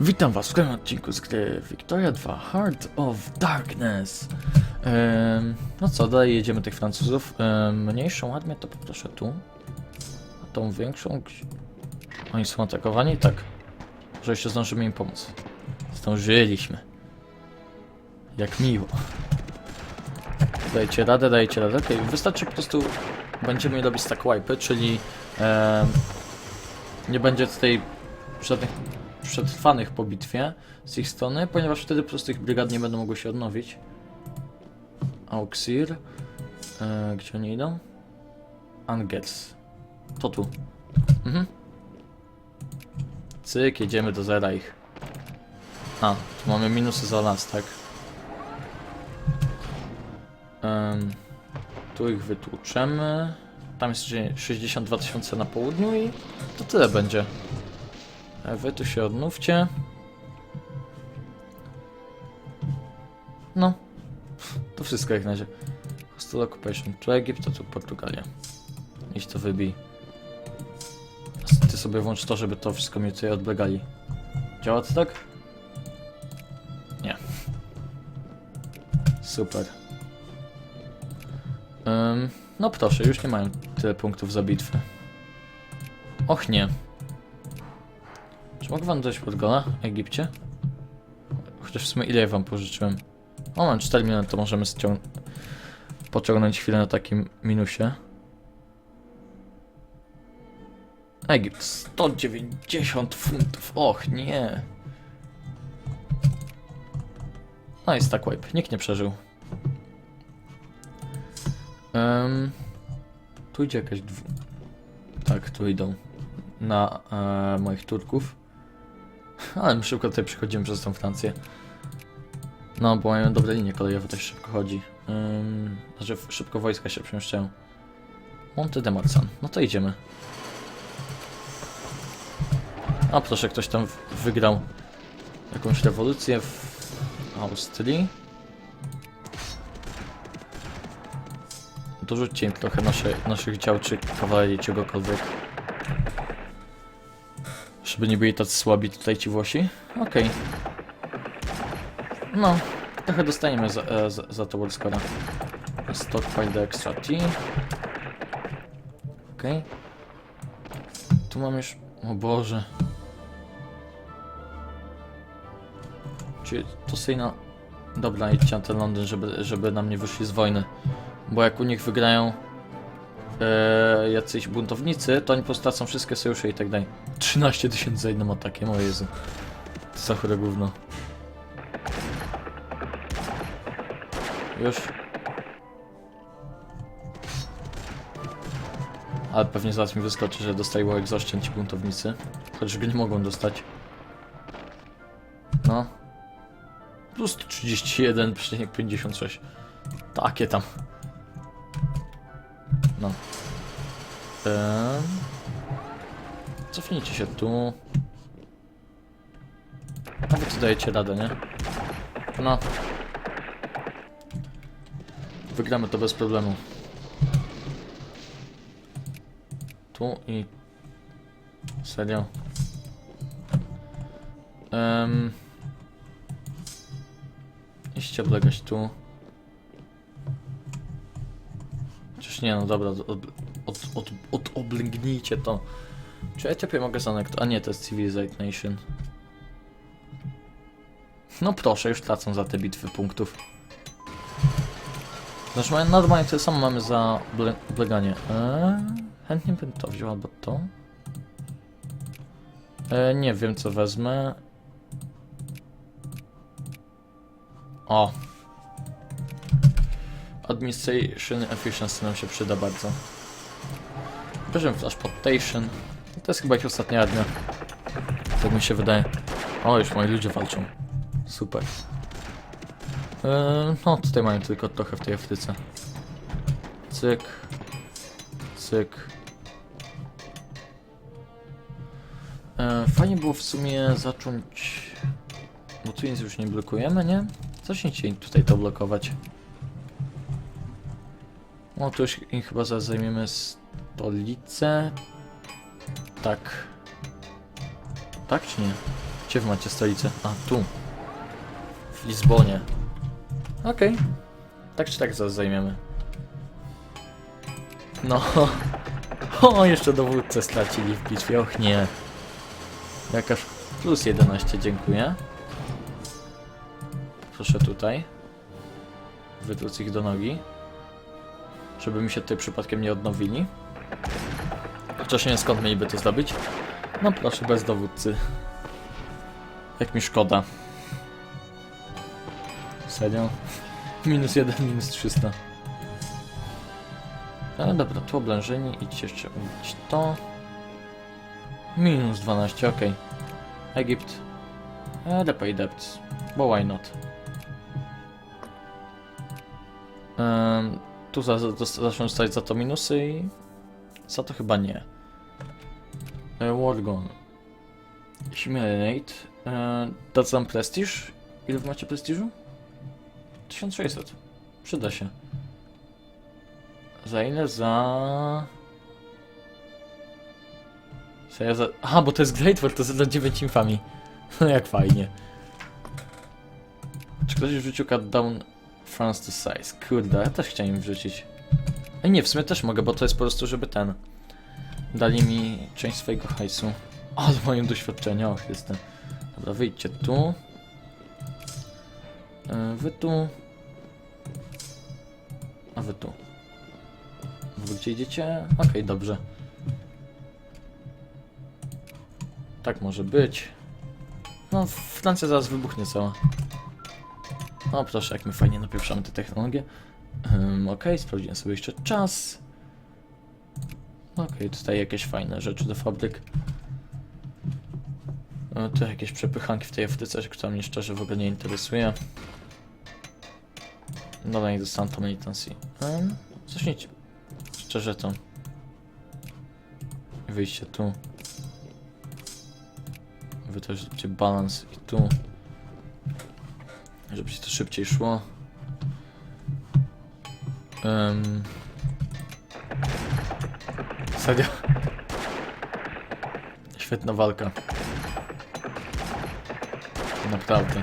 Witam was w kolejnym odcinku z gry Victoria 2 Heart of Darkness. No co, dalej jedziemy tych Francuzów. Mniejszą armię to poproszę tu. A tą większą... gdzie- Oni są atakowani? Tak. Może jeszcze zdążymy im pomóc. Zdążyliśmy. Jak miło. Dajcie radę, dajcie radę. Okej, wystarczy po prostu... Będziemy robić stack wipe, czyli... nie będzie tutaj żadnych przetrwanych po bitwie z ich strony, ponieważ wtedy po prostu ich brygad nie będą mogły się odnowić. Auxir. E, gdzie oni idą? Angers. To tu. Mhm. Cyk, jedziemy do zera ich. A, tu mamy minusy za las, tak? Em, tu ich wytłuczemy. Tam jest 62 tysiące na południu i to tyle będzie. Wy tu się odnówcie. No. To wszystko jak na razie. Hostile Occupation. Tu Egipt, a tu Portugalia. Idź to wybij. Ty sobie włącz to, żeby to wszystko mi tutaj odblegali. Działa to tak? Nie. Super. Ym, no proszę, już nie mają tyle punktów za bitwę. Och nie. Czy mogę wam dać podgola, Egipcie? Chociaż w sumie ile wam pożyczyłem? O, mam 4 miliony, to możemy pociągnąć chwilę na takim minusie. Egipt, 190 funtów, och nie. No jest tak wipe, nikt nie przeżył. Um, tu idzie jakaś. Tak, tu idą. Na e, moich Turków. Ale my szybko tutaj przychodzimy przez tą Francję. No, bo mają dobre linie kolejowe, też szybko chodzi. Ym, znaczy szybko wojska się przemieszczają. Monte de Marsan. No to idziemy. A proszę, ktoś tam wygrał jakąś rewolucję w Austrii. Dorzućcie im trochę nasze, naszych dział czy kawalerii, czegokolwiek. Żeby nie byli tacy słabi tutaj ci Włosi. Okej. No, trochę dostaniemy za, e, za, za to Worldskora. Stockpile the extra tea. Okej. Tu mam już... O Boże. Czy to Syjna... Dobra, idźcie na ten Londyn, żeby, żeby nam nie wyszli z wojny. Bo jak u nich wygrają e, jacyś buntownicy, to oni po prostu tracą wszystkie sojusze i tak dalej. 13 tysięcy za jednym atakiem, o Jezu. Za chore gówno. Już. Ale pewnie zaraz mi wyskoczy, że dostają łek zaoszczęd ci buntownicy. Chociaż go nie mogą dostać. No. Plus 31,56. Takie tam. No. Eee... Cofnijcie się tu. A wy dajecie radę, nie? No. Wygramy to bez problemu. Tu i... Serio? Um... Iście oblegać tu. Nie, no dobra, od, od, od, od, od oblęgnijcie to. Czy Etiopię mogę zanektować? A nie, to jest Civilized Nation. No proszę, już tracą za te bitwy punktów. Znaczy mają- normalnie tyle samo mamy za oble obleganie. Eee, chętnie bym to wziął albo to. Eee, nie wiem co wezmę. O. Administration Efficiency nam się przyda bardzo. Bierzemy Transportation. To jest chyba ich ostatnia armia. Tak mi się wydaje. O, już moi ludzie walczą. Super. Eee, no, tutaj mają tylko trochę w tej Afryce. Cyk. Cyk. Eee, fajnie było w sumie zacząć... Bo tu nic już nie blokujemy, nie? Zacznijcie tutaj to blokować. O, tu chyba zaraz zajmiemy stolicę. Tak. Tak czy nie? Gdzie wy macie stolicę? A, tu. W Lizbonie. Okej. Tak czy tak zaraz zajmiemy. No. O, jeszcze dowódcę stracili w bitwie. Och nie. Jakaż plus 11, dziękuję. Proszę tutaj. Wytłuc ich do nogi. Żeby mi się tutaj przypadkiem nie odnowili. Chociaż nie wiem skąd mieliby to zdobyć. No proszę, bez dowódcy. Jak mi szkoda. Serio? Minus 1, minus 300. Ale dobra, tu oblężeni. Idź jeszcze ubić to. Minus 12, ok. Egipt. Repay debts. Bo why not? Em, tu za, za, zaczną dostać za to minusy i... Za to chyba nie. E, Wargon. Humiliate. E, nam prestiż? Ile macie prestiżu? 1600. Przyda się. Za ile? Za... Co ja za... Aha, bo to jest Great War, to jest za 9 infami. No jak fajnie. Czy ktoś wrzucił cut down France to size? Kurde, ja też chciałem wrzucić. Ej nie, w sumie też mogę, bo to jest po prostu, żeby ten... Dali mi część swojego hajsu. O, z moim doświadczeniem, och, jestem. Dobra, wyjdźcie tu. E, Wy tu. A wy tu. Wy gdzie idziecie? Okej, dobrze. Tak może być. No, Francja zaraz wybuchnie cała. No proszę, jak my fajnie napieprzamy te technologie. Um, Okej, sprawdziłem sobie jeszcze czas. Okej, tutaj jakieś fajne rzeczy do fabryk. E, Tu jakieś przepychanki w tej afryce, która mnie szczerze w ogóle nie interesuje. Nie dostałem to militancy. Um, zacznijcie. Szczerze to. Wyjście tu. Wy też zróbcie balans i tu. Żeby się to szybciej szło. Um. Serio? Świetna walka. Naprawdę.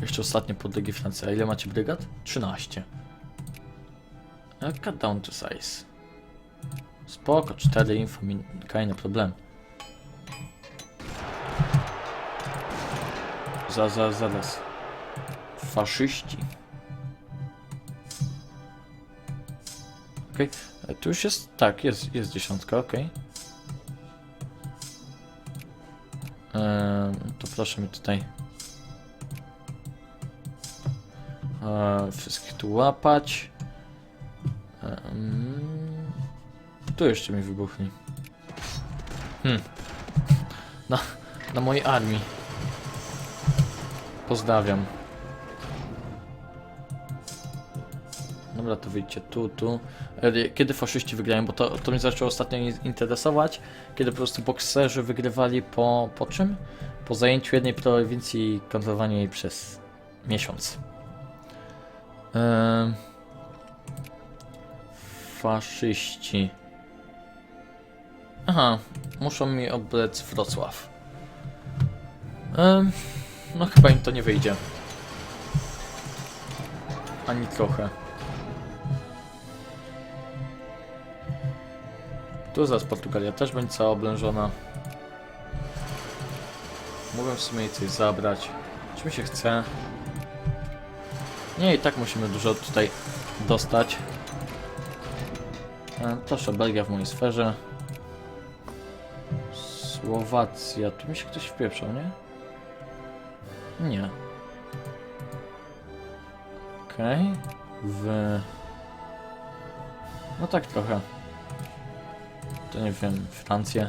Jeszcze ostatnie podlegi Francja. A ile macie brygad? 13. E, Cut down to size. Spoko, 4 info, min- keine problem. Za, za, zaraz. Faszyści. Okej, okay. tu już jest, tak, jest, jest dziesiątka, okej. Ehm, to proszę mi tutaj e, wszystkich tu łapać. Tu jeszcze mi wybuchnie. Hmm. Na, na mojej armii. Pozdrawiam. Dobra, to wyjdźcie tu, tu. E, Kiedy faszyści wygrają, bo to, to mnie zaczęło ostatnio in- interesować. Kiedy po prostu bokserzy wygrywali po, po czym? Po zajęciu jednej prowincji i kontrolowaniu jej przez miesiąc. Ehm, faszyści. Aha, muszą mi oblec Wrocław. Ehm, no chyba im to nie wyjdzie. Ani trochę. Tu zaraz Portugalia też będzie cała oblężona. Mogę w sumie jej coś zabrać. Czy mi się chce? Nie, i tak musimy dużo tutaj dostać. E, proszę, Belgia w mojej sferze. Słowacja. Tu mi się ktoś wpieprzał, nie? Nie. Okej. W... No tak trochę. To nie wiem, Francję.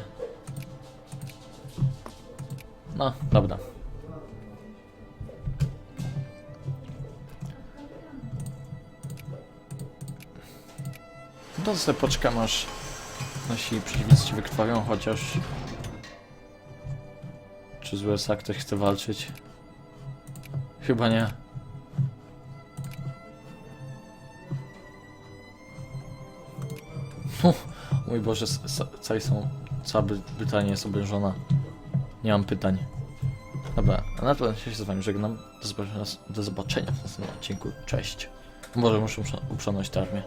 No, dobra. To sobie poczekam aż nasi przeciwnicy się wykrwawią, chociaż... Czy z USA ktoś chce walczyć? Chyba nie. Mój Boże, całej są, cała Bry- Brytania jest oblężona. Nie mam pytań. Dobra, a na to się z wami żegnam. Do zobaczenia, do zobaczenia w następnym odcinku. Cześć. Może muszę uprzą- uprzednąć tę armię.